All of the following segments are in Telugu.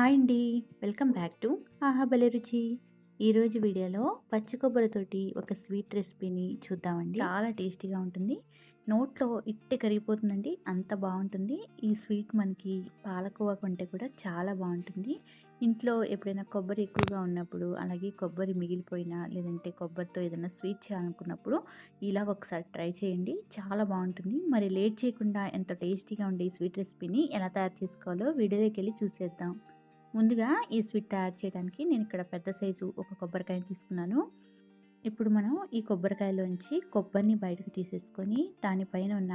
హాయ్ అండి. వెల్కమ్ బ్యాక్ టు ఆహా రుచి. ఈరోజు వీడియోలో పచ్చి కొబ్బరితోటి ఒక స్వీట్ రెసిపీని చూద్దామండి. చాలా టేస్టీగా ఉంటుంది. నోట్లో ఇట్టే కరిగిపోతుందండి. అంత బాగుంటుంది. ఈ స్వీట్ మనకి పాలకోవా కంటే కూడా చాలా బాగుంటుంది. ఇంట్లో ఎప్పుడైనా కొబ్బరి ఎక్కువగా ఉన్నప్పుడు అలాగే కొబ్బరి మిగిలిపోయినా లేదంటే కొబ్బరితో ఏదైనా స్వీట్ చేయాలనుకున్నప్పుడు ఇలా ఒకసారి ట్రై చేయండి. చాలా బాగుంటుంది. మరి లేట్ చేయకుండా ఎంతో టేస్టీగా ఉండే ఈ స్వీట్ రెసిపీని ఎలా తయారు చేసుకోవాలో వీడియోలోకి వెళ్ళి చూసేద్దాం. ముందుగా ఈ స్వీట్ తయారు చేయడానికి నేను ఇక్కడ పెద్ద సైజు ఒక కొబ్బరికాయని తీసుకున్నాను. ఇప్పుడు మనం ఈ కొబ్బరికాయలోంచి కొబ్బరిని బయటకు తీసేసుకొని దానిపైన ఉన్న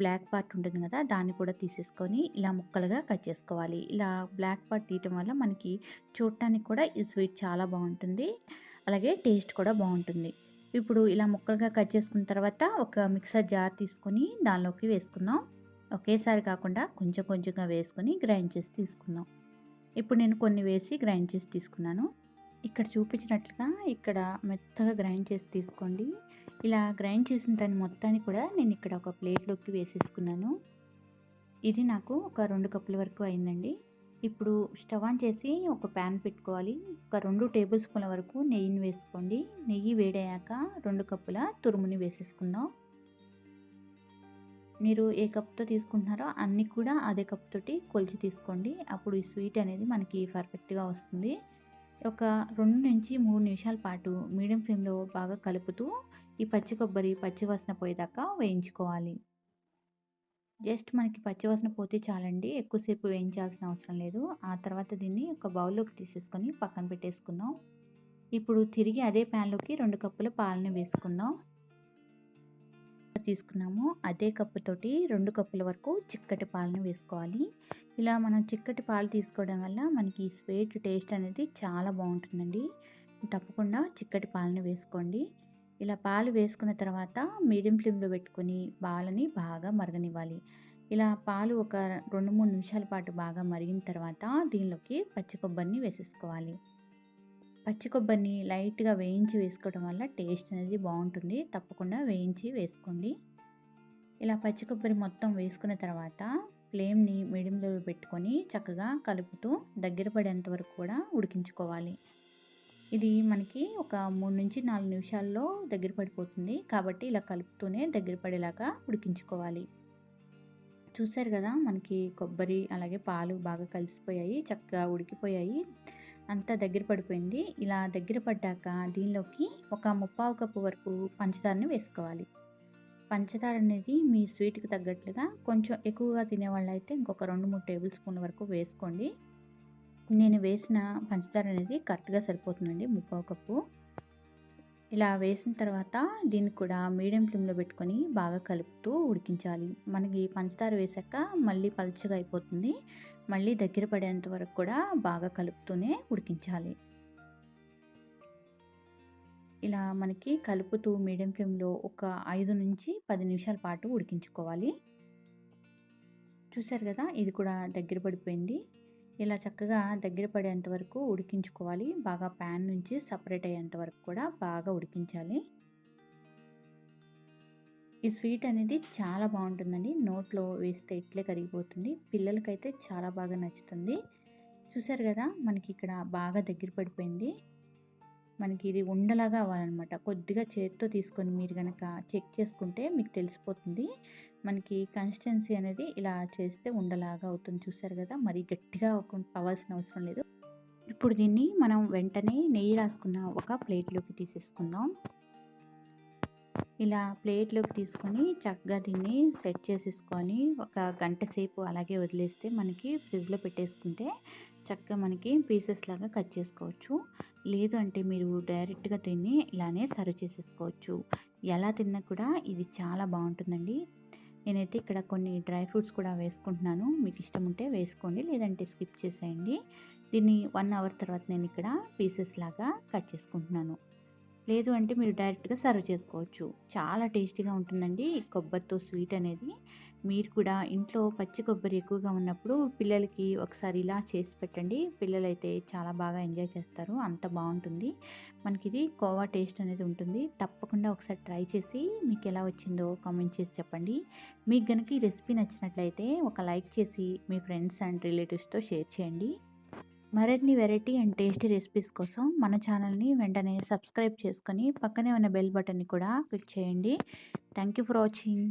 బ్లాక్ పార్ట్ ఉంటుంది కదా దాన్ని కూడా తీసేసుకొని ఇలా ముక్కలుగా కట్ చేసుకోవాలి. ఇలా బ్లాక్ పార్ట్ తీయటం వల్ల మనకి చూడటానికి కూడా ఈ స్వీట్ చాలా బాగుంటుంది. అలాగే టేస్ట్ కూడా బాగుంటుంది. ఇప్పుడు ఇలా ముక్కలుగా కట్ చేసుకున్న తర్వాత ఒక మిక్సర్ జార్ తీసుకొని దానిలోకి వేసుకుందాం. ఒకేసారి కాకుండా కొంచెం కొంచెంగా వేసుకొని గ్రైండ్ చేసి తీసుకుందాం. ఇప్పుడు నేను కొన్ని వేసి గ్రైండ్ చేసి తీసుకున్నాను. ఇక్కడ చూపించినట్లుగా ఇక్కడ మెత్తగా గ్రైండ్ చేసి తీసుకోండి. ఇలా గ్రైండ్ చేసిన దాన్ని మొత్తాన్ని కూడా నేను ఇక్కడ ఒక ప్లేట్లోకి వేసేసుకున్నాను. ఇది నాకు ఒక రెండు కప్పుల వరకు అయిందండి. ఇప్పుడు స్టవ్ ఆన్ చేసి ఒక ప్యాన్ పెట్టుకోవాలి. ఒక రెండు టేబుల్ స్పూన్ల వరకు నెయ్యిని వేసుకోండి. నెయ్యి వేడయ్యాక రెండు కప్పుల తురుముని వేసేసుకుందాం. మీరు ఏ కప్తో తీసుకుంటున్నారో అన్నీ కూడా అదే కప్ తోటి కొలిచి తీసుకోండి. అప్పుడు ఈ స్వీట్ అనేది మనకి పర్ఫెక్ట్గా వస్తుంది. ఒక రెండు నుంచి మూడు నిమిషాల పాటు మీడియం ఫ్లేమ్లో బాగా కలుపుతూ ఈ పచ్చి కొబ్బరి పచ్చివాసన పోయేదాకా వేయించుకోవాలి. జస్ట్ మనకి పచ్చివాసన పోతే చాలండి. ఎక్కువసేపు వేయించాల్సిన అవసరం లేదు. ఆ తర్వాత దీన్ని ఒక బౌల్లోకి తీసేసుకొని పక్కన పెట్టేసుకుందాం. ఇప్పుడు తిరిగి అదే ప్యాన్లోకి రెండు కప్పుల పాలను వేసుకుందాం. తీసుకున్నాము అదే కప్పుతోటి రెండు కప్పుల వరకు చిక్కటి పాలను వేసుకోవాలి. ఇలా మనం చిక్కటి పాలు తీసుకోవడం వల్ల మనకి స్వీట్ టేస్ట్ అనేది చాలా బాగుంటుందండి. తప్పకుండా చిక్కటి పాలను వేసుకోండి. ఇలా పాలు వేసుకున్న తర్వాత మీడియం ఫ్లేమ్లో పెట్టుకొని పాలని బాగా మరగనివ్వాలి. ఇలా పాలు ఒక రెండు మూడు నిమిషాల పాటు బాగా మరిగిన తర్వాత దీనిలోకి పచ్చి కొబ్బరిని వేసేసుకోవాలి. పచ్చి కొబ్బరిని లైట్గా వేయించి వేసుకోవడం వల్ల టేస్ట్ అనేది బాగుంటుంది. తప్పకుండా వేయించి వేసుకోండి. ఇలా పచ్చి కొబ్బరి మొత్తం వేసుకున్న తర్వాత ఫ్లేమ్ని మీడియంలో పెట్టుకొని చక్కగా కలుపుతూ దగ్గర పడేంత వరకు కూడా ఉడికించుకోవాలి. ఇది మనకి ఒక మూడు నుంచి నాలుగు నిమిషాల్లో దగ్గర పడిపోతుంది. కాబట్టి ఇలా కలుపుతూనే దగ్గర పడేలాగా ఉడికించుకోవాలి. చూసారు కదా మనకి కొబ్బరి అలాగే పాలు బాగా కలిసిపోయాయి చక్కగా ఉడికిపోయాయి. అంతా దగ్గర పడిపోయింది. ఇలా దగ్గర పడ్డాక దీనిలోకి ఒక ముప్పావు కప్పు వరకు పంచదారని వేసుకోవాలి. పంచదార అనేది మీ స్వీట్కి తగ్గట్లుగా కొంచెం ఎక్కువగా తినేవాళ్ళు అయితే ఇంకొక రెండు మూడు టేబుల్ స్పూన్ల వరకు వేసుకోండి. నేను వేసిన పంచదార అనేది కరెక్ట్గా సరిపోతుందండి ముప్పావు కప్పు. ఇలా వేసిన తర్వాత దీన్ని కూడా మీడియం ఫ్లేమ్లో పెట్టుకొని బాగా కలుపుతూ ఉడికించాలి. మనకి పంచదార వేసాక మళ్ళీ పలుచగా అయిపోతుంది. మళ్ళీ దగ్గర పడేంత వరకు కూడా బాగా కలుపుతూనే ఉడికించాలి. ఇలా మనకి కలుపుతూ మీడియం ఫ్లేమ్లో ఒక ఐదు నుంచి పది నిమిషాల పాటు ఉడికించుకోవాలి. చూసారు కదా? ఇది కూడా దగ్గర పడిపోయింది. ఇలా చక్కగా దగ్గర పడేంత వరకు ఉడికించుకోవాలి. బాగా ప్యాన్ నుంచి సపరేట్ అయ్యేంత వరకు కూడా బాగా ఉడికించాలి. ఈ స్వీట్ అనేది చాలా బాగుంటుందండి. నోట్లో వేస్తే ఇట్లే కరిగిపోతుంది. పిల్లలకైతే చాలా బాగా నచ్చుతుంది. చూసారు కదా మనకి ఇక్కడ బాగా దగ్గర పడిపోయింది. మనకి ఇది ఉండలాగా అవ్వాలన్నమాట. కొద్దిగా చేతితో తీసుకొని మీరు కనుక చెక్ చేసుకుంటే మీకు తెలిసిపోతుంది. మనకి కన్సిస్టెన్సీ అనేది ఇలా చేస్తే ఉండలాగా అవుతుంది చూసారు కదా! మరి గట్టిగా అవ్వాల్సిన అవసరం లేదు. ఇప్పుడు దీన్ని మనం వెంటనే నెయ్యి రాసుకున్న ఒక ప్లేట్లోకి తీసేసుకుందాం. ఇలా ప్లేట్లోకి తీసుకొని చక్కగా దీన్ని సెట్ చేసేసుకొని ఒక గంట సేపు అలాగే వదిలేస్తే మనకి ఫ్రిడ్జ్లో పెట్టేసుకుంటే చక్కగా మనకి పీసెస్ లాగా కట్ చేసుకోవచ్చు. లేదు అంటే మీరు డైరెక్ట్గా తిని ఇలానే సర్వ్ చేసేసుకోవచ్చు. ఎలా తిన్నా కూడా ఇది చాలా బాగుంటుందండి. నేనైతే ఇక్కడ కొన్ని డ్రై ఫ్రూట్స్ కూడా వేసుకుంటున్నాను. మీకు ఇష్టం ఉంటే వేసుకోండి లేదంటే స్కిప్ చేసేయండి. దీన్ని వన్ అవర్ తర్వాత నేను ఇక్కడ పీసెస్ లాగా కట్ చేసుకుంటున్నాను. లేదు అంటే మీరు డైరెక్ట్గా సర్వ్ చేసుకోవచ్చు. చాలా టేస్టీగా ఉంటుందండి కొబ్బరితో స్వీట్ అనేది. మీరు కూడా ఇంట్లో పచ్చి కొబ్బరి ఎక్కువగా ఉన్నప్పుడు పిల్లలకి ఒకసారి ఇలా చేసి పెట్టండి. పిల్లలైతే చాలా బాగా ఎంజాయ్ చేస్తారు. అంత బాగుంటుంది. మనకి ఇది కోవా టేస్ట్ అనేది ఉంటుంది. తప్పకుండా ఒకసారి ట్రై చేసి మీకు ఎలా వచ్చిందో కామెంట్ చేసి చెప్పండి. మీకు కనుక ఈ రెసిపీ నచ్చినట్లయితే ఒక లైక్ చేసి మీ ఫ్రెండ్స్ అండ్ రిలేటివ్స్తో షేర్ చేయండి. మరిన్ని వెరైటీ అండ్ టేస్టీ రెసిపీస్ కోసం మన ఛానల్ని వెంటనే సబ్స్క్రైబ్ చేసుకొని పక్కనే ఉన్న బెల్ బటన్ని కూడా క్లిక్ చేయండి. Thank you for watching.